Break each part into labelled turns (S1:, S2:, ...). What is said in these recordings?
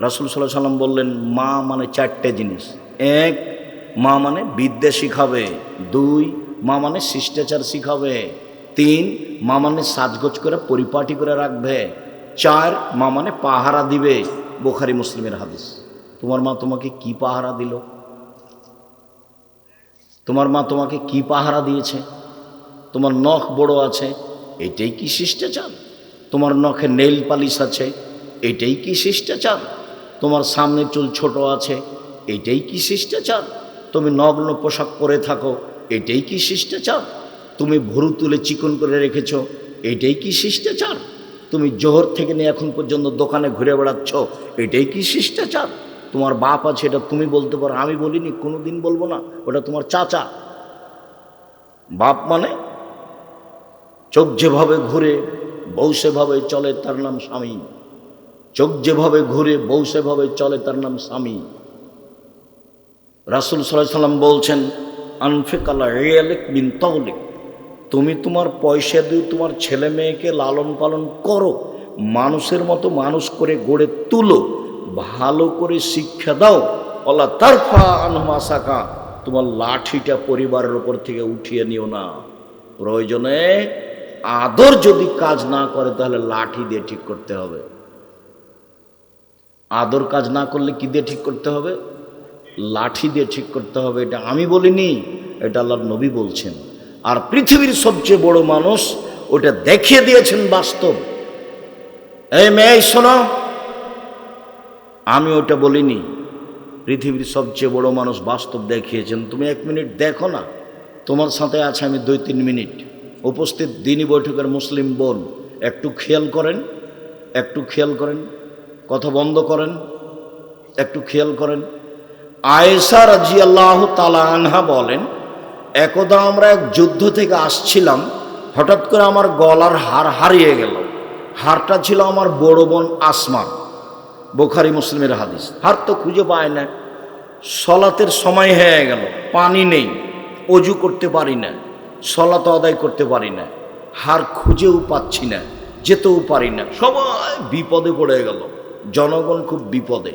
S1: রাসুল সাল্লাহ সাল্লাম বললেন, মা মানে চারটে জিনিস। এক, মা মানে বিদ্যা শিখাবে। দুই, মা মানে শিষ্টাচার শিখাবে। তিন, মা মানে সাজগোজ করে পরিপাটি করে রাখবে। চার, মা মানে পাহারা দিবে। বোখারি মুসলিমের হাদিস। তোমার মা তোমাকে কি পাহারা দিল? তোমার মা তোমাকে কি পাহারা দিয়েছে? তোমার নখ বড় আছে, এটাই কি শিষ্টাচার? তোমার নখে নেল পালিশ আছে, এটাই কি শিষ্টাচার? তোমার সামনের চুল ছোট আছে, এটাই কি শিষ্টাচার? তুমি নগ্ন পোশাক পরে থাকো, এটাই কি শিষ্টাচার? তুমি ভুরু তুলে চিকন করে রেখেছ, এটাই কি শিষ্টাচার? তুমি জোহর থেকে নিয়ে এখন পর্যন্ত দোকানে ঘুরে বেড়াচ্ছ, এটাই কি শিষ্টাচার? তোমার বাপ আছে, এটা তুমি বলতে পারো, আমি বলিনি কোনো দিন বলব না, ওটা তোমার চাচা। বাপ মানে? চোখ যেভাবে ঘুরে, বউ সেভাবে চলে, তার নাম স্বামী। চোখ যেভাবে ঘুরে, বউ সেভাবে চলে, তার নাম স্বামী। রাসুল সাল্লাম বলছেন, আনফেকালা রিয়ালিক তুমি তোমার পয়সা দিয়ে তোমার ছেলে মেয়েকে লালন পালন করো, মানুষের মতো মানুষ করে গড়ে তুলো, ভালো করে শিক্ষা দাও। অল্লাহ তারফা আনমাসাকা তোমার লাঠিটা পরিবারের ওপর থেকে উঠিয়ে নিও না। প্রয়োজনে আদর যদি কাজ না করে, তাহলে লাঠি দিয়ে ঠিক করতে হবে। আদর কাজ না করলে কি দিয়ে ঠিক করতে হবে? লাঠি দিয়ে ঠিক করতে হবে, এটা আমি বলিনি, এটা আল্লাহর নবী বলছেন। আর পৃথিবীর সবচেয়ে বড় মানুষ ওটা দেখিয়ে দিয়েছেন বাস্তব। এই মেয়ে, শোনো, আমি ওটা বলিনি, পৃথিবীর সবচেয়ে বড় মানুষ বাস্তব দেখিয়েছেন। তুমি এক মিনিট দেখো না, তোমার সাথে আছে আমি দুই তিন মিনিট। উপস্থিত দিনী বৈঠকের মুসলিম বোন, একটু খেয়াল করেন, একটু খেয়াল করেন। কথা বন্ধ করেন, একটু খেয়াল করেন। আয়েশা রাজি তালা আনহা বলেন, একদা আমরা এক যুদ্ধ থেকে আসছিলাম, হঠাৎ করে আমার গলার হার হারিয়ে গেল। হারটা ছিল আমার বড় বোন আসমান। বোখারি মুসলিমের হাদিস। হার তো খুঁজে পায় না। সলাতের সময় হয়ে গেল, পানি নেই, অজু করতে পারি না, সলাত আদায় করতে পারি না। হার খুঁজেও পাচ্ছি না, যেতেও পারি না। সবাই বিপদে পড়ে গেল। জনগণ খুব বিপদে।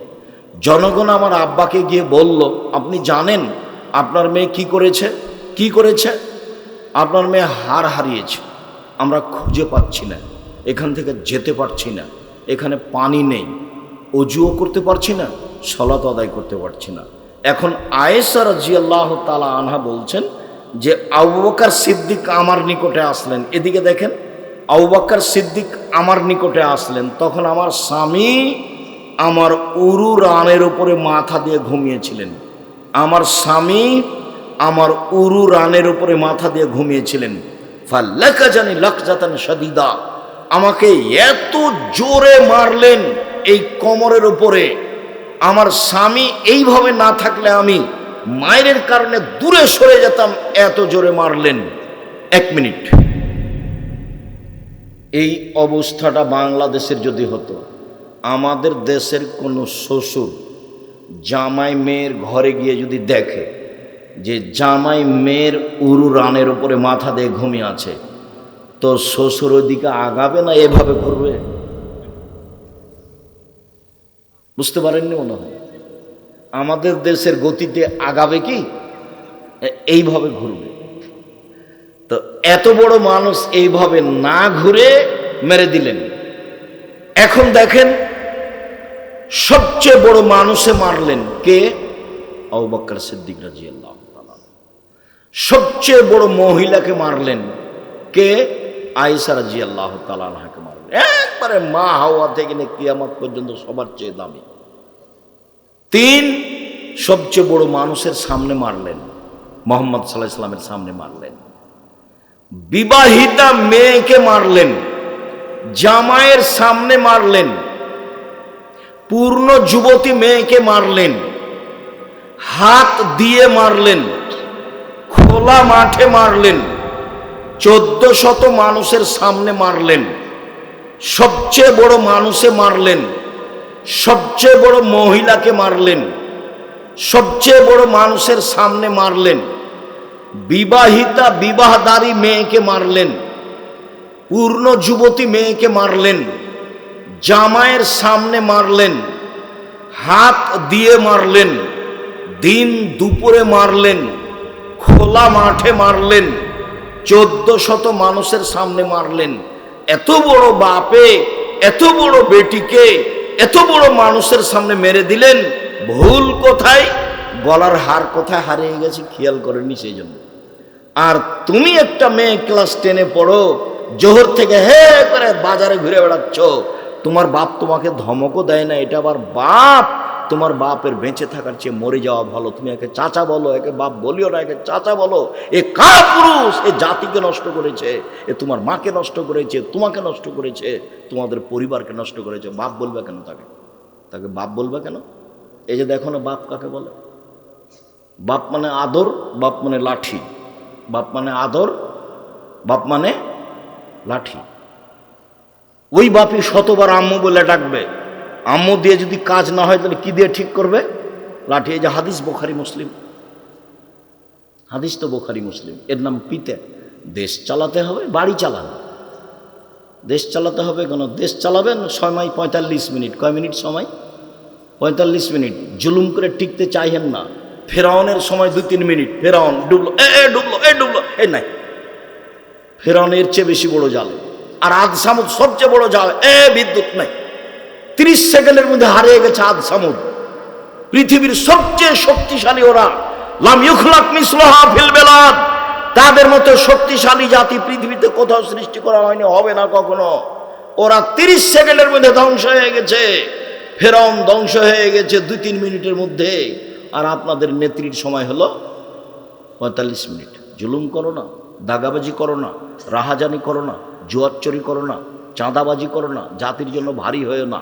S1: জনগণ আমার আব্বাকে গিয়ে বলল, আপনি জানেন আপনার মেয়ে কি করেছে? কি করেছে? আপনার মেয়ে হার হারিয়েছে। আমরা খুঁজে পাচ্ছি না। এখান থেকে যেতে পারছি না। এখানে পানি নেই। অজুও করতে পারছি না সলাত আদায় করতে পারছি না। এখন আয়েসা রাজি আল্লাহ তালা আনহা বলছেন যে আউবাকার সিদ্দিক আমার নিকটে আসলেন। এদিকে দেখেন আউবাক্কার সিদ্দিক আমার নিকটে আসলেন। তখন আমার স্বামী আমার উরু রানের উপরে মাথা দিয়ে ঘুমিয়েছিলেন। আমার স্বামী আমার উরু রানের উপরে মাথা দিয়ে ঘুমিয়েছিলেন। ফাল্লাকা জানি লাকজাতান সাদিদা আমাকে এত জোরে মারলেন এই কোমরের উপরে। আমার স্বামী এইভাবে না থাকলে আমি মায়ের কারণে দূরে সরে যেতাম, এত জোরে মারলেন। এক মিনিট। এই অবস্থাটা বাংলাদেশের যদি হতো, আমাদের দেশের কোনো শ্বশুর জামাই মেয়ের ঘরে গিয়ে যদি দেখে যে জামাই মেয়ের উরু রানের উপরে মাথা দিয়ে ঘুমিয়ে আছে, তো শ্বশুর ওদিকে আগাবে না এভাবে করবে বুঝতে পারেননি মনে হয়? আমাদের দেশের গতিতে আগাবে কি? এইভাবে ঘুরবে। তো এত বড় মানুষ এইভাবে না ঘুরে মেরে দিলেন। এখন দেখেন, সবচেয়ে বড় মানুষে মারলেন কে? আবুবকর সিদ্দিক রাজি আল্লাহ সবচেয়ে বড় মহিলাকে মারলেন কে? আয়েশা রাজি আল্লাহ মারলেন। একবারে মা হাওয়া থেকে নিয়ে কিয়ামত পর্যন্ত সবার চেয়ে দামি। তিন, সবচেয়ে বড় মানুষের সামনে মারলেন, মোহাম্মদ সাল্লাহ ইসলামের সামনে মারলেন। বিবাহিতা মেয়েকে মারলেন, জামাইয়ের সামনে মারলেন, পূর্ণ যুবতী মেয়েকে মারলেন, হাত দিয়ে মারলেন, খোলা মাঠে মারলেন, চোদ্দ শত মানুষের সামনে মারলেন, সবচেয়ে বড় মানুষে মারলেন, সবচেয়ে বড় মহিলাকে মারলেন, সবচেয়ে বড় মানুষের সামনে মারলেন। বিবাহিতা বিবাহদারী মেয়েকে মারলেন, পূর্ণ যুবতী মেয়েকে মারলেন, জামাইয়ের সামনে মারলেন, হাত দিয়ে মারলেন, দিন দুপুরে মারলেন, খোলা মাঠে মারলেন, চোদ্দ শত মানুষের সামনে মারলেন। এত বড় বাপে, এত বড় বেটিকে, এত বড় মানুষের সামনে মেরে দিলেন। ভুল কোথায়? গলার হার কোথায় হারিয়ে গেছে খেয়াল করেনি সেই জন্য। আর তুমি একটা মেয়ে ক্লাস টেনে পড়ো, জোহর থেকে হে করে বাজারে ঘুরে বেড়াচ্ছ, তোমার বাপ তোমাকে ধমকও দেয় না, এটা আবার বাপ, তোমার বাপের বেঁচে থাকার চেয়ে মরে যাওয়া ভালো। তুমি একে চাচা বলো, একে বাপ বলিও না, একে চাচা বলো, এ কা পুরুষ? এ জাতিকে নষ্ট করেছে, এ তোমার মাকে নষ্ট করেছে, তোমাকে নষ্ট করেছে, তোমাদের পরিবারকে নষ্ট করেছে। বাপ বলবে কেন তাকে? তাকে বাপ বলবে কেন? এই যে দেখো না বাপ কাকে বলে? বাপ মানে আদর, বাপ মানে লাঠি। বাপ মানে আদর, বাপ মানে লাঠি। ওই বাপই শতবার আম্মু বলে ডাকবে। আম্মু দিয়ে যদি কাজ না হয়, তাহলে কি দিয়ে ঠিক করবে? লাঠি, এই যে হাদিস বোখারি মুসলিম। হাদিস তো বোখারি মুসলিম। এর নাম পিতে। দেশ চালাতে হবে, বাড়ি চালান। দেশ চালাতে হবে কেন? দেশ চালাবেন সময় পঁয়তাল্লিশ মিনিট। কয় মিনিট সময়? পঁয়তাল্লিশ মিনিট। জুলুম করে টিকতে চাইহেন না। ফেরাউনের সময় দু তিন মিনিট। ফেরাউন ডুবলো, এ ডুবলো এ ডুবলো, এ, নাই। ফেরাউনের চেয়ে বেশি বড় জাল। আর আদ সামুদ সবচেয়ে বড় জাল, এ, বিদ্যুৎ নাই। তিরিশ সেকেন্ডের মধ্যে হারিয়ে গেছে আদ সামুদ। পৃথিবীর সবচেয়ে শক্তিশালী ওরা। লাম ইউখলাক মিসলাহা ফিল তাদের মতো শক্তিশালী জাতি পৃথিবীতে কোথাও সৃষ্টি করা হয়নি, হবে না কখনো। ওরা তিরিশ সেকেন্ডের মধ্যে ধ্বংস হয়ে গেছে। ফেরাউন ধ্বংস হয়ে গেছে দুই, তিন মিনিটের মধ্যে। আর আপনাদের নেত্রীর সময় হলো পঁয়তাল্লিশ মিনিট। জুলুম করো না, দাগাবাজি করো না, রাহাজানি করো না, জুয়াচ্চরি করো না, চাঁদাবাজি করো না, জাতির জন্য ভারী হয়েও না।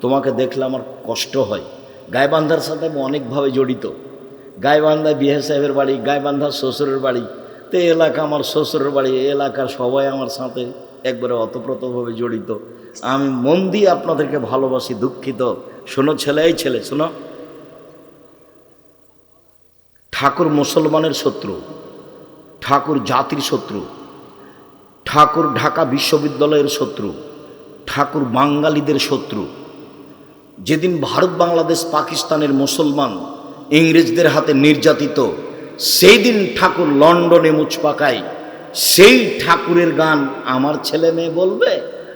S1: তোমাকে দেখলে আমার কষ্ট হয়। গায়বান্ধার সাথে আমি অনেকভাবে জড়িত। গায়বান্ধা বিহে সাহেবের বাড়ি গায়বান্ধার শ্বশুরের বাড়ি। তো এলাকা আমার শ্বশুরের বাড়ি এলাকার সবাই আমার সাথে একবারে অতপ্রতভাবে জড়িত। আমি মন দিয়ে আপনাদেরকে ভালোবাসি, দুঃখিত। শোনো ছেলে, এই ছেলে, শোনো। ঠাকুর মুসলমানের শত্রু, ঠাকুর জাতির শত্রু, ঠাকুর ঢাকা বিশ্ববিদ্যালয়ের শত্রু, ঠাকুর বাঙালিদের শত্রু। যেদিন ভারত, বাংলাদেশ, পাকিস্তানের মুসলমান ইংরেজদের হাতে নির্যাতিত সেই দিন ঠাকুর লন্ডনে মুচ পাকায় সেই ঠাকুরের গান আমার ছেলে মেয়ে বলবে?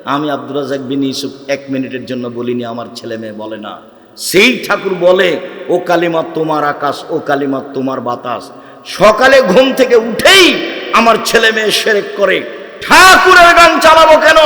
S1: আমি আব্দুর রাজাক বিন ইউসুফ এক মিনিটের জন্য বলিনি, আমার ছেলে মেয়ে বলে না। সেই ঠাকুর বলে, ও কালিমা তোমার আকাশ, ও কালিমা তোমার বাতাস। সকালে ঘুম থেকে উঠেই আমার ছেলে মেয়ে সেরেক করে, ঠাকুরের গান চালাবো কেন?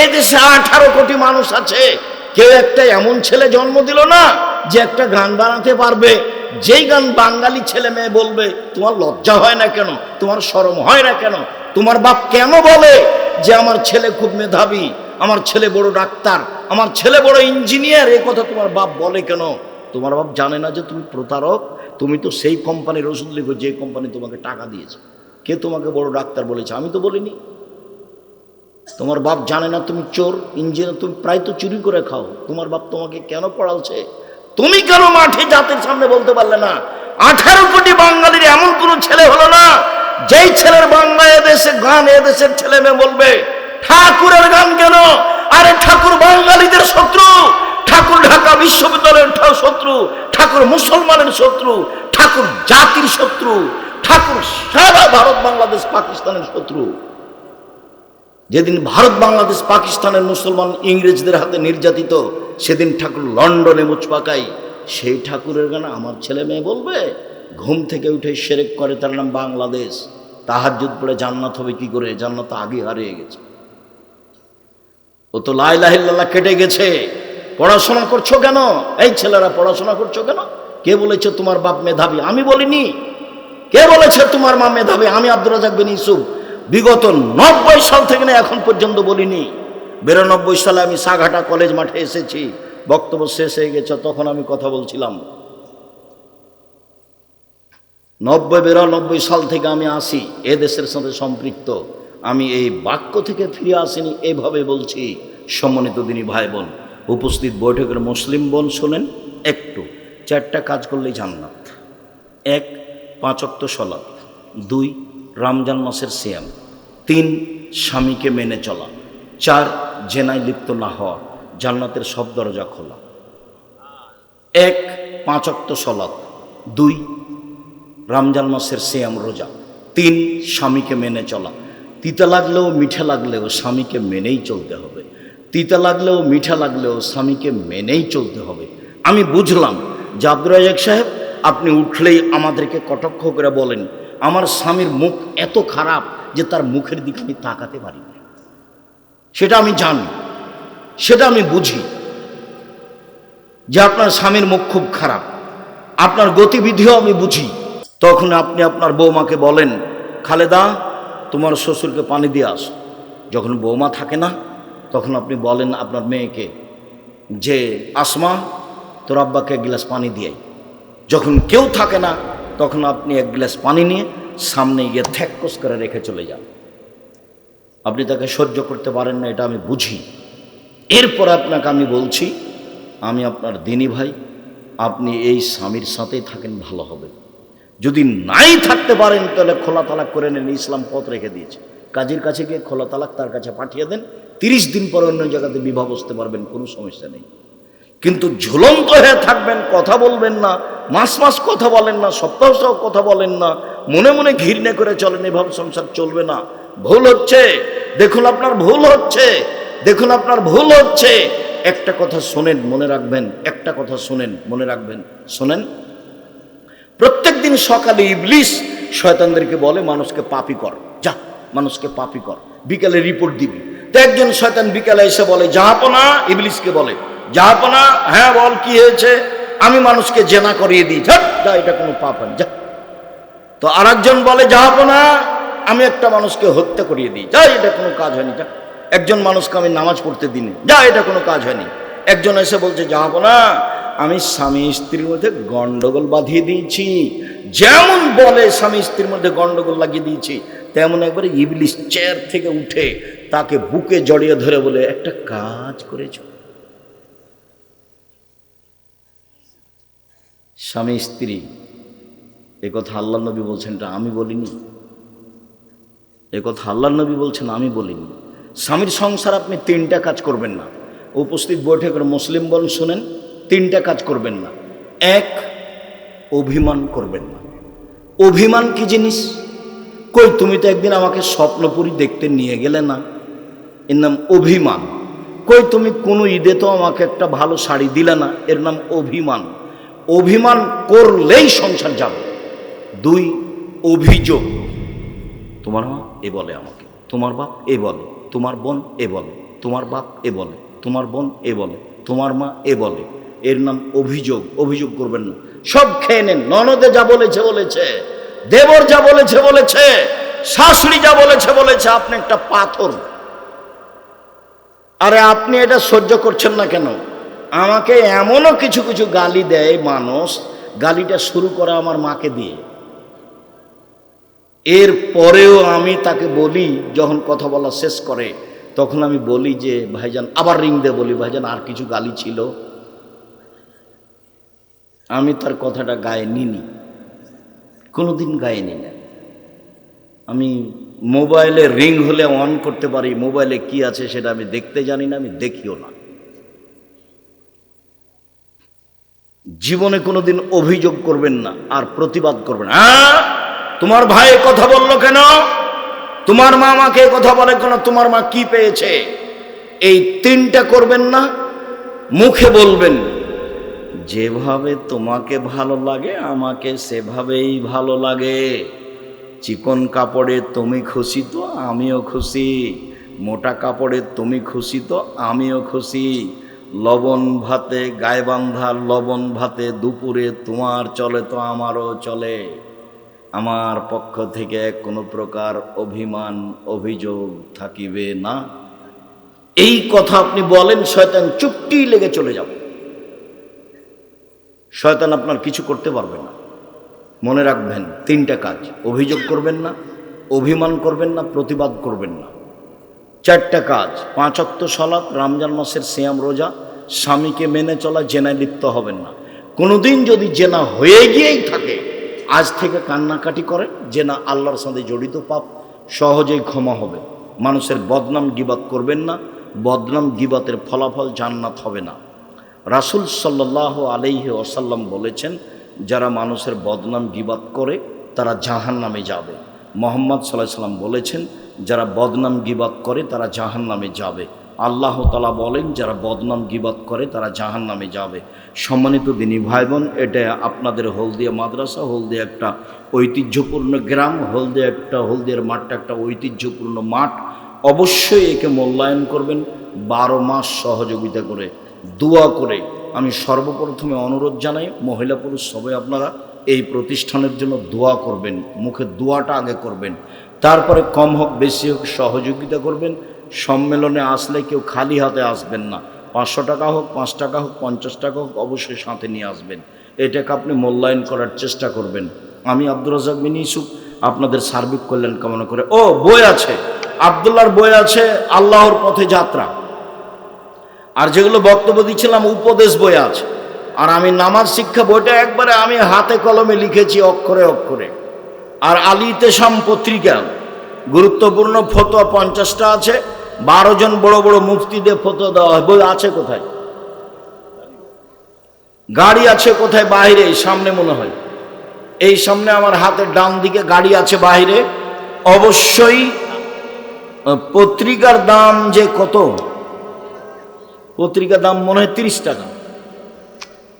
S1: এই দেশে আঠারো কোটি মানুষ আছে। কেউ একটা এমন ছেলে জন্ম দিল না যে একটা গান বানাতে পারবে। যেই গান বাঙালি ছেলে মেয়ে বলবে, তোমার লজ্জা হয় না কেন? তোমার শরম হয় না কেন? তোমার বাপ কেন বলে যে আমার ছেলে খুব মেধাবী? আমার ছেলে বড় ডাক্তার, আমার ছেলে বড় ইঞ্জিনিয়ার, এই কথা তোমার বাপ বলে কেন? তোমার বাপ জানে না যে তুমি প্রতারক, তুমি তো সেই কোম্পানির ওষুধ লিখো, যে কোম্পানি তোমাকে টাকা দিয়েছে। কে তোমাকে বড় ডাক্তার বলেছে? আমি তো বলিনি। তোমার বাপ জানে না তুমি চোর, ইঞ্জিনিয়ার, তুমি প্রায় তো চুরি করে খাও। তোমার বাপ তোমাকে কেন পড়ালছে? তুমি কেন মাঠে জাতির সামনে বলতে পারলে না? আঠারো কোটি বাঙালির এমন কোনো ছেলে হলো না, যেই ছেলের বাংলা এদেশে গান, এদেশের ছেলে মেয়ে বলবে ঠাকুরের গান কেন? আরে ঠাকুর বাঙালিদের শত্রু। ঠাকুর ঢাকা বিশ্ববিদ্যালয়ের শত্রু, ঠাকুর মুসলমানের শত্রু, ঠাকুর জাতির শত্রু, ঠাকুর সারা ভারত বাংলাদেশ পাকিস্তানের শত্রু। যেদিন ভারত বাংলাদেশ পাকিস্তানের মুসলমান ইংরেজদের হাতে নির্যাতিত, সেদিন ঠাকুর লন্ডনে মুচপাকাই সেই ঠাকুরের গান আমার ছেলে মেয়ে বলবে? ঘুম থেকে উঠে সেরেক করে তার নাম বাংলাদেশ। তাহাজ্জুদ পড়ে জান্নাত হবে কি করে? জান্নাত আগে হারিয়ে গেছে। ও তো লাইলাহিল্লাহ কেটে গেছে। পড়াশোনা করছ কেন? এই ছেলেরা পড়াশোনা করছ কেন? কে বলেছে তোমার বাপ মেধাবী? আমি বলিনি। কে বলেছে তোমার মা মেধাবী? আমি আব্দুর রাজাক বিন ইসুফ বিগত নব্বই সাল থেকে না এখন পর্যন্ত বলিনি। বিরানব্বই সালে আমি সাঘাটা কলেজ মাঠে এসেছি। বক্তব্য শেষ হয়ে গেছে, তখন আমি কথা বলছিলাম। নব্বই, বিরানব্বই সাল থেকে আমি আসি। এ দেশের সাথে সম্পৃক্ত। আমি এই বাক্য থেকে ফিরে আসিনি, এভাবে বলছি। সম্মানিত দিনী ভাই বোন উপস্থিত বৈঠকের মুসলিম বোন শোনেন, একটু, চারটা কাজ করলেই জান্নাত। এক পাঁচক্ত সলাৎ। দুই, রমজান মাসের সিয়াম। তিন, স্বামীকে মেনে চলা। চার, জেনায় লিপ্ত না হওয়া। জান্নাতের সব দরজা খোলা। এক পাঁচক্ত সলাৎ। দুই, রমজান মাসের সিয়াম রোজা। তিন, স্বামীকে মেনে চলা। তিতা লাগলেও মিঠা লাগলেও স্বামীকে মেনেই চলতে হবে। তিতা লাগলেও মিঠা লাগলেও স্বামীকে মেনেই চলতে হবে। আমি বুঝলাম যে সাহেব, আপনি উঠলেই আমাদেরকে কটাক্ষ করে বলেন, আমার স্বামীর মুখ এত খারাপ যে তার মুখের দিকে আমি তাকাতে পারি না। সেটা আমি জানি, সেটা আমি বুঝি যে আপনার স্বামীর মুখ খুব খারাপ, আপনার গতিবিধিও আমি বুঝি। তখন আপনি আপনার বৌমাকে বলেন, খালেদা তোমার শ্বশুরকে পানি দিয়ে আস। যখন বৌমা থাকে না, তখন আপনি বলেন, আপনার মেয়েকে যে আসমা, তোর আব্বাকে এক গ্লাস পানি দিয়ে যখন কেউ থাকে না, তখন আপনি এক গ্লাস পানি নিয়ে সামনে গিয়ে থ্যাককস করে রেখে চলে যান। আপনি তাকে সহ্য করতে পারেন না, এটা আমি বুঝি। এরপর আপনাকে আমি বলছি, আমি আপনার দিনী ভাই, আপনি এই স্বামীর সাথেই থাকেন, ভালো হবে। যদি নাই থাকতে পারেন, তাহলে খোলা তালাক করে নেন, ইসলাম পথ রেখে দিয়েছে। কাজের কাছে গিয়ে খোলা তালাক তার কাছে পাঠিয়ে দেন, তিরিশ দিন পর অন্য জায়গাতে বিবাহ বসতে পারবেন, কোনো সমস্যা নেই। কিন্তু ঝুলন্ত হয়ে থাকবেন, কথা বলবেন না, মাস মাস কথা বলেন না, সপ্তাহ সপ্তাহ কথা বলেন না, মনে মনে ঘৃণা করে চলেন, এভাবে সংসার চলবে না। ভুল হচ্ছে, দেখুন আপনার ভুল হচ্ছে, দেখুন আপনার ভুল হচ্ছে। একটা কথা শোনেন, মনে রাখবেন, একটা কথা শোনেন, মনে রাখবেন, শোনেন প্রত্যেক দিন সকালে ইবলিস শয়তানদেরকে বলে, মানুষকে পাপি কর, যা, মানুষকে পাপি কর, বিকালে রিপোর্ট দিবি। তো একজন শয়তান বিকালে এসে বলে জাহাপনা ইবলিসকে বলে জাহাপনা হ্যাঁ বল, কি হয়েছে? আমি মানুষকে জেনা করিয়ে দিই যা যা, এটা কোনো পাপ হয় যা। তো আরেকজন বলে জাহাপনা আমি একটা মানুষকে হত্যা করিয়ে দিই, যা, এটা কোনো কাজ হয়নি, যা। একজন মানুষকে আমি নামাজ পড়তে দিনে, যা, এটা কোনো কাজ হয়নি। একজন এসে বলছে জাহাপনা আমি স্বামী স্ত্রীর মধ্যে গন্ডগোল বাঁধিয়ে দিয়েছি। যেমন বলে স্বামী স্ত্রীর মধ্যে গন্ডগোল লাগিয়ে দিয়েছি, তেমন একবারে ইবলিশ চেয়ার থেকে উঠে তাকে বুকে জড়িয়ে ধরে বলে, একটা কাজ করেছ? স্বামী স্ত্রী, এ কথা আল্লাহ নবী বলছেন এটা আমি বলিনি। এ কথা আল্লাহ নবী বলছেন আমি বলিনি। স্বামীর সংসার আপনি তিনটা কাজ করবেন না। উপস্থিত বৈঠকের মুসলিম বল শুনেন তিনটা কাজ করবেন না। এক, অভিমান করবেন না। অভিমান কি জিনিস? কই, তুমি তো একদিন আমাকে স্বপ্নপুরী দেখতে নিয়ে গেলে না। এর নাম অভিমান। কই, তুমি কোনো ঈদে তো আমাকে একটা ভালো শাড়ি দিলে না। এর নাম অভিমান। অভিমান করলেই সংসার যাবে। দুই, অভিযোগ। তোমার মা এ বলে আমাকে, তোমার বাপ এ বলে, তোমার বোন এ বলে, তোমার বাপ এ বলে, তোমার বোন এ বলে, তোমার মা এ বলে। এর নাম অভিযোগ অভিযোগ করবেন না। সব খেয়ে নেন। ননদে যা বলেছে বলেছে। দেবর যা বলেছে বলেছে। শাশুড়ি যা বলেছে বলেছে। আপনি একটা পাথর। আরে আপনি এটা সহ্য করছেন না কেন? আমাকে এমনও কিছু কিছু গালি দেয় মানুষ, গালিটা শুরু করে আমার মাকে দিয়ে। এর পরেও আমি তাকে বলি, যখন কথা বলা শেষ করে, তখন আমি বলি যে, ভাইজান, আবার রিং দে। বলি, ভাইজান, আর কিছু গালি ছিল? আমি তার কথাটা গায়ে নিনি কোনোদিন গায়ে নি না আমি মোবাইলে রিং হলে অন করতে পারি, মোবাইলে কি আছে সেটা আমি দেখতে জানি না, আমি দেখিও না। জীবনে কোনোদিন অভিযোগ করবেন না আর প্রতিবাদ করবেন হ্যাঁ তোমার ভাই কথা বলল কেন? তোমার মা আমাকে কথা বলে কেন? তোমার মা কি পেয়েছে? এই তিনটা করবেন না, মুখে বলবেন যেভাবে তোমাকে ভালো লাগে, আমাকে সেভাবেই ভালো লাগে। চিকন কাপড়ে তুমি খুশি তো আমিও খুশি। মোটা কাপড়ে তুমি খুশি তো আমিও খুশি। লবণ ভাতে গায়ে বান্ধা লবণ ভাতে দুপুরে তোমার চলে তো আমারও চলে। আমার পক্ষ থেকে কোনো প্রকার অভিমান, অভিযোগ থাকিবে না। এই কথা আপনি বলেন, শয়তান চুপটি লেগে চলে যাবে। শয়তান আপনার কিছু করতে পারবে না। মনে রাখবেন, তিনটা কাজ। অভিযোগ করবেন না, অভিমান করবেন না, প্রতিবাদ করবেন না। চারটা কাজ। পাঁচ অক্ত সলাপ রমজান মাসের সিয়াম রোজা, স্বামীকে মেনে চলা, জেনায় লিপ্ত হবেন না। কোনোদিন যদি জেনা হয়ে গিয়েই থাকে, আজ থেকে কান্নাকাটি করে জেনা আল্লাহর সাথে জড়িত পাপ, সহজেই ক্ষমা হবে। মানুষের বদনাম গিবাত করবেন না, বদনাম গিবাতের ফলাফল জান্নাত হবে না। রাসুল সাল্লাহ আলাইহি ওসাল্লাম বলেছেন, যারা মানুষের বদনাম গিবাদ করে, তারা জাহান নামে যাবে। মোহাম্মদ সাল্লাহ সাল্লাম বলেছেন, যারা বদনাম গিবাত করে, তারা জাহান নামে যাবে। আল্লাহ তালা বলেন, যারা বদনাম গিবাদ করে, তারা জাহান নামে যাবে। সম্মানিত দিনী ভাই বোন এটা আপনাদের হলদিয়া মাদ্রাসা, হলদিয়া একটা ঐতিহ্যপূর্ণ গ্রাম, হলদিয়া একটা, হলদিয়ার মাঠটা একটা ঐতিহ্যপূর্ণ মাঠ। অবশ্যই একে মূল্যায়ন করবেন, বারো মাস সহযোগিতা করে। দোয়া করে আমি সর্বপ্রথমে অনুরোধ জানাই, মহিলা পুরুষ সবাই আপনারা এই প্রতিষ্ঠানের জন্য দোয়া করবেন, মুখে দোয়াটা আগে করবেন। তারপরে কম হোক, বেশি হোক, সহযোগিতা করবেন। সম্মেলনে আসলে কেউ খালি হাতে আসবেন না। পাঁচশো টাকা হোক, পাঁচ টাকা হোক, পঞ্চাশ টাকা হোক, অবশ্যই সাথে নিয়ে আসবেন। এটাকে আপনি মূল্যায়ন করার চেষ্টা করবেন। আমি আব্দুর রাজাক বিন ইসুফ আপনাদের সার্বিক কল্যাণ কামনা করে। ও, বই আছে। আবদুল্লার বই আছে, আল্লাহর পথে যাত্রা। আর যেগুলো বক্তব্য দিচ্ছিলাম উপদেশ বই আছে আর আমি নামাজ শিক্ষা বইটা একবারে আমি হাতে কলমে লিখেছি অক্ষরে অক্ষরে। আর আলী তেসাম পত্রিকা, গুরুত্বপূর্ণ ফতোয়া পঞ্চাশটা আছে, বারো জন বড় বড় মুফতিদের ফতোয়া দেওয়া হয়। বই আছে কোথায়? গাড়ি আছে কোথায় বাইরে সামনে মনে হয়। এই সামনে আমার হাতের ডান দিকে গাড়ি আছে বাইরে অবশ্যই পত্রিকার দাম যে কত? পত্রিকার দাম মনে হয় তিরিশ টাকা।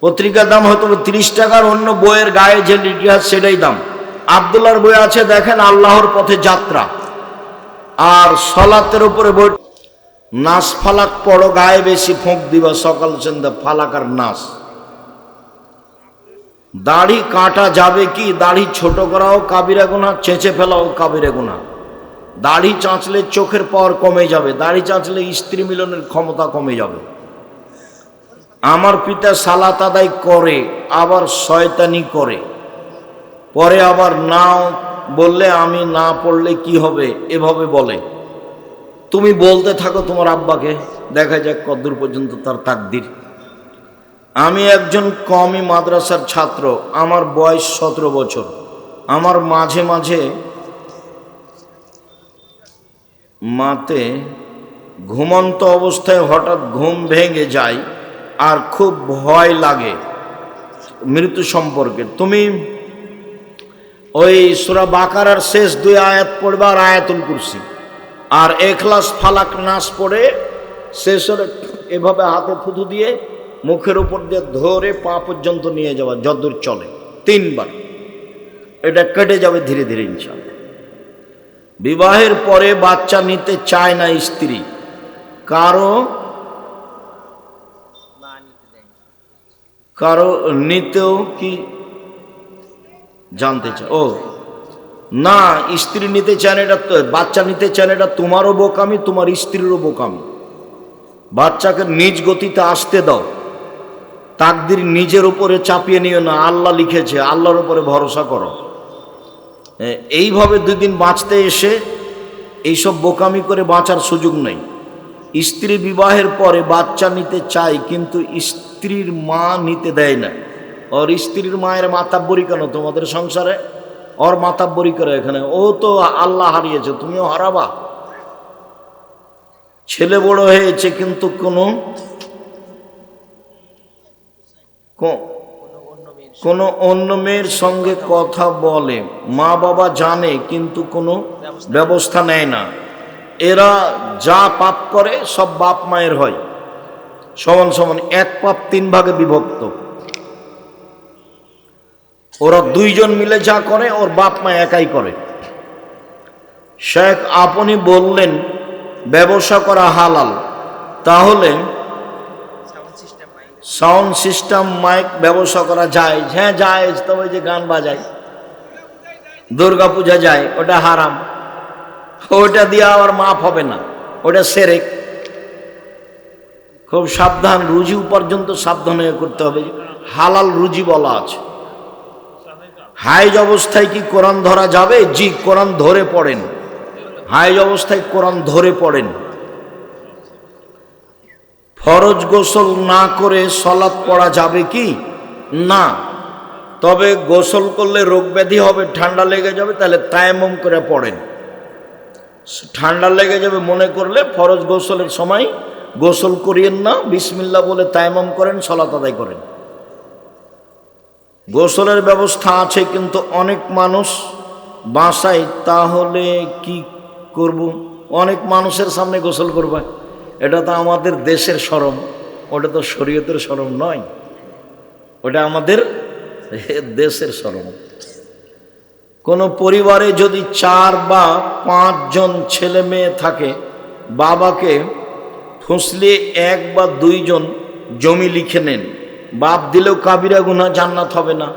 S1: পত্রিকার দাম হয়তো তিরিশ টাকার অন্য বইয়ের গায়ে যে ইতিহাস সেটাই দাম। আবদুল্লার বই আছে, দেখেন, আল্লাহর পথে যাত্রা। আর সলাতের উপরে বই নাচ ফালাক পড়ো, গায়ে বেশি ফোঁক দিবা, সকাল সন্ধ্যা ফালাক আর নাচ দাড়ি কাটা যাবে কি? দাড়ি ছোট করাও কাবিরা গুণা চেঁচে ফেলাও কাবিরা গুণা দাড়ি চাঁচলে চোখের পাওয়ার কমে যাবে, দাড়ি চাঁচলে স্ত্রী মিলনের ক্ষমতা কমে যাবে। আমার পিতা সালাত আদায় করে, আবার শয়তানি করে। পরে আবার নাও বললে আমি না পড়লে কি হবে? এভাবে বলে। তুমি বলতে থাকো তোমার আব্বাকে, দেখা যাক কদ্দূর পর্যন্ত তার তাকদির। আমি একজন কমই মাদ্রাসার ছাত্র, আমার বয়স সতেরো বছর। আমার মাঝে মাঝে মাতে ঘুমন্ত অবস্থায় হঠাৎ ঘুম ভেঙে যায়। আর খুব ভয় লাগে মৃত্যু সম্পর্কে। তুমি ওই সুরা বাকারার শেষ দুই আয়াত পড়বে আর আয়াতুল কুরসি, আর এখলাস, ফালাক নাচ পড়ে শেষ হলে এভাবে হাতে থুতু দিয়ে মুখের উপর দিয়ে ধরে পা পর্যন্ত নিয়ে যাওয়া যদ্দূর চলে তিনবার। এটা কেটে যাবে ধীরে ধীরে ইনশাল্লাহ বিবাহের পরে বাচ্চা নিতে চায় না স্ত্রী কারও কারও নিতেও কি জানতে চায়? ও, না, স্ত্রী নিতে চান এটা বাচ্চা নিতে চান এটা তোমারও বোকামি, তোমার স্ত্রীরও বোকামি। বাচ্চাকে নিজ গতিতে আসতে দাও। তাকদির নিজের উপরে চাপিয়ে নিও না, আল্লাহ লিখেছে, আল্লাহর উপরে ভরসা করো। এইভাবে দুই দিন বাঁচতে এসে এইসব বোকামি করে বাঁচার সুযোগ নেই। স্ত্রী বিবাহের পরে বাচ্চা নিতে চাই কিন্তু স্ত্রীর মা নিতে দেয় না। ওর স্ত্রীর মায়ের মাতাব্বরি কেন? তোমাদের সংসারে? ওর মাতাব্বরি করে এখানে, ও তো আল্লাহ হারিয়েছে, তুমিও হারাবা। ছেলে বড় হয়েছে কিন্তু কোনো কোনো অন্য মেয়ের সঙ্গে কথা বলে। মা বাবা জানে কিন্তু কোনো ব্যবস্থা নেয় না। এরা যা পাপ করে সব বাপ মায়ের হয়। সমান সমান এক পাপ তিন ভাগে বিভক্ত। ওরা দুইজন মিলে যা করে ওর বাপ মা একাই করে। শেখ আপনি বললেন ব্যবসা করা হালাল তাহলে সাউন্ড সিস্টেম মাইক ব্যবসা করা যায়। হ্যাঁ যায় তবে যে গান বাজায় দুর্গা পূজা যায় ওটা হারাম। ওটা দিয়ে আবার মাফ হবে না ওটা সেরেক। খুব সাবধান, রুজি পর্যন্ত সাবধান হয়ে করতে হবে। হালাল রুজি বলা আছে। হাইজ অবস্থায় কি কোরআন ধরা যাবে? জি, কোরআন ধরে পড়েন। হাইজ অবস্থায় কোরআন ধরে পড়েন। ফরজ গোসল না করে সলাৎ পড়া যাবে কি? না। তবে গোসল করলে রোগ ব্যাধি হবে, ঠান্ডা লেগে যাবে, তাহলে তায়াম্মম করে পড়েন। ঠান্ডা লেগে যাবে মনে করলে ফরজ গোসলের সময় গোসল করিয়েন না বিসমিল্লা বলে তাইমাম করেন সলাত আদায় করেন। গোসলের ব্যবস্থা আছে, কিন্তু অনেক মানুষ বাসায়, তাহলে কি করব? অনেক মানুষের সামনে গোসল করবে। এটা তো আমাদের দেশের সরম, ওটা তো শরীয়তের সরম নয়। ওটা আমাদের দেশের সরম। কোনো পরিবারে যদি চার বা পাঁচজন ছেলে মেয়ে থাকে, বাবাকে ফুসলে এক বা দুইজন জমি লিখে নেন। বাপ দিলেও কাবিরা গুনা জান্নাত হবে না।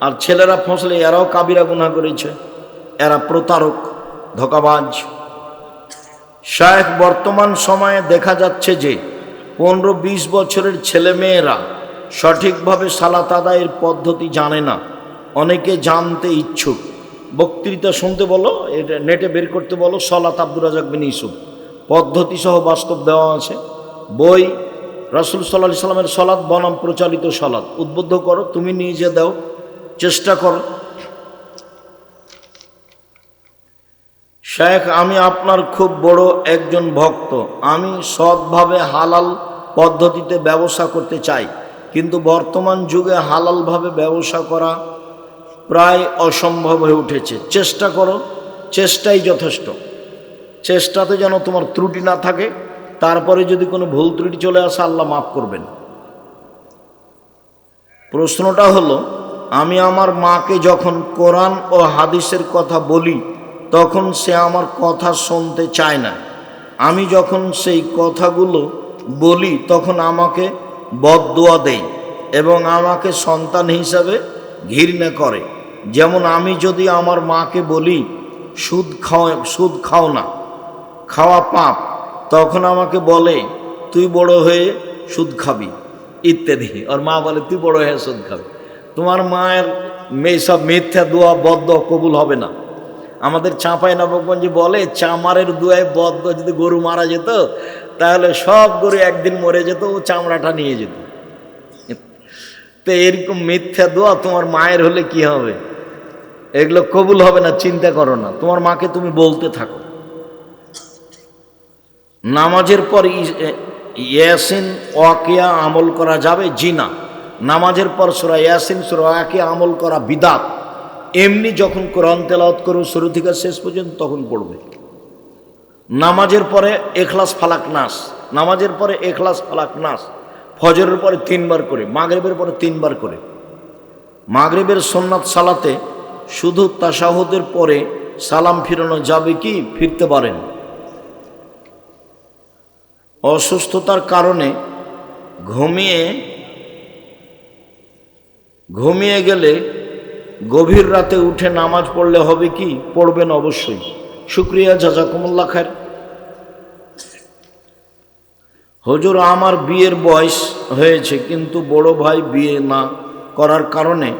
S1: আর ছেলেরা ফসলে এরাও কাবিরা গুনা করেছে। এরা প্রতারক, ধোকাবাজ। শায়েখ, বর্তমান সময়ে দেখা যাচ্ছে যে পনেরো বিশ বছরের ছেলে মেয়েরা সঠিকভাবে সালাত আদায়ের পদ্ধতি জানে না। অনেকে জানতে ইচ্ছুক। বক্তৃতা শুনতে বলো, এটা নেটে বের করতে বলো, সলাত আব্দুর রাজাক বিন ইসুফ পদ্ধতি সহ বাস্তব দেওয়া আছে। বই, রাসুল সাল্লাহ সাল্লামের সলাদ বনাম প্রচালিত সলাদ উদ্বুদ্ধ করো, তুমি নিজে দাও, চেষ্টা করো। শেখ, আমি আপনার খুব বড় একজন ভক্ত। আমি সৎভাবে হালাল পদ্ধতিতে ব্যবসা করতে চাই। কিন্তু বর্তমান যুগে হালালভাবে ব্যবসা করা প্রায় অসম্ভব হয়ে উঠেছে। চেষ্টা করো, চেষ্টাই যথেষ্ট। চেষ্টাতে যেন তোমার ত্রুটি না থাকে, তারপরে যদি কোনো ভুল ত্রুটি চলে আসে, আল্লাহ মাফ করবেন। প্রশ্নটা হলো, আমি আমার মাকে যখন কোরআন ও হাদিসের কথা বলি, তখন সে আমার কথা শুনতে চায় না। আমি যখন সেই কথাগুলো বলি, তখন আমাকে বদদোয়া দেয় এবং আমাকে সন্তান হিসাবে ঘৃণা করে। যেমন আমি যদি আমার মাকে বলি, সুদ খাও সুদ খাও না। খাওয়া পাপ, তখন আমাকে বলে, তুই বড় হয়ে সুদ খাবি। ইত্যাদি। ওর মা বলে, তুই বড় হয়ে সুদ খাবি। তোমার মায়ের মেয়ে সব মিথ্যা দোয়া বদ্ধ কবুল হবে না। আমাদের চাঁপাই নবগঞ্জে বলে, চামারের দুয়ায় বদ্ধ, যদি গরু মারা যেত, তাহলে সব গরু একদিন মরে যেত, ও চামড়াটা নিয়ে যেত। তো এরকম মিথ্যা দোয়া তোমার মায়ের হলে কি হবে? এগুলো কবুল হবে না, চিন্তা করো না। তোমার মাকে তুমি বলতে থাকো। নামাজের পর ইয়াসিন ওয়াকিয়া আমল করা যাবে জি না নামাজের পর সুরা ইয়াসিন, সুরা ওয়াকিয়া আমল করা বিদাত। এমনি যখন কোরআন তেলাওয়াত করো শুরু থেকে শেষ পর্যন্ত তখন পড়বে। নামাজের পরে এখলাস ফালাক নাস, নামাজের পরে এখলাস ফালাক নাস, ফজরের পরে তিনবার করে, মাগরেবের পরে তিনবার করে। মাগরেবের সোননাথ সালাতে শুধু তাসাহুদের পরে সালাম ফিরানো যাবে কি? ফিরতে পারেন। অসুস্থতার কারণে ঘুমিয়ে ঘুমিয়ে গেলে গভীর রাতে উঠে নামাজ পড়লে হবে কি? পড়বেন অবশ্যই। শুক্রিয়া জাজাকুমুল্লা খার হজুর, আমার বিয়ের বয়স হয়েছে, কিন্তু বড় ভাই বিয়ে না করার কারণে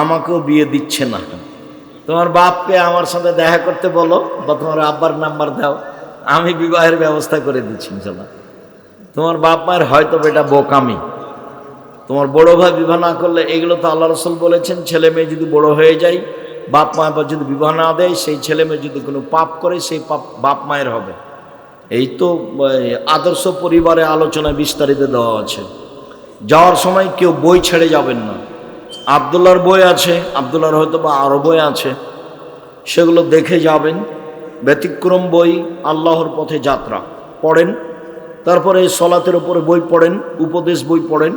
S1: আমাকেও বিয়ে দিচ্ছে না। তোমার বাপকে আমার সাথে দেখা করতে বলো বা তোমার আব্বার নাম্বার দাও, আমি বিবাহের ব্যবস্থা করে দিচ্ছি, ইনশাল্লাহ। তোমার বাপ মায়ের হয়তো বেটা বোকামি। তোমার বড় ভাই বিবাহ না করলে এগুলো তো আল্লাহ রসুল বলেছেন, ছেলে মেয়ে যদি বড় হয়ে যায়, বাপ মা বা যদি বিবাহ না দেয়, সেই ছেলে মেয়ে যদি কোনো পাপ করে, সেই পাপ বাপ মায়ের হবে। এই তো আদর্শ পরিবারে আলোচনা বিস্তারিত দেওয়া আছে। যাওয়ার সময় কেউ বই ছেড়ে যাবেন না। আবদুল্লার বই আছে আবদুল্লার হয়তো বা আরও বই আছে। সেগুলো দেখে যাবেন। ব্যতিক্রম বই, আল্লাহর পথে যাত্রা। পড়েন। তারপরে সলাতের ওপরে বই পড়েন উপদেশ বই পড়েন।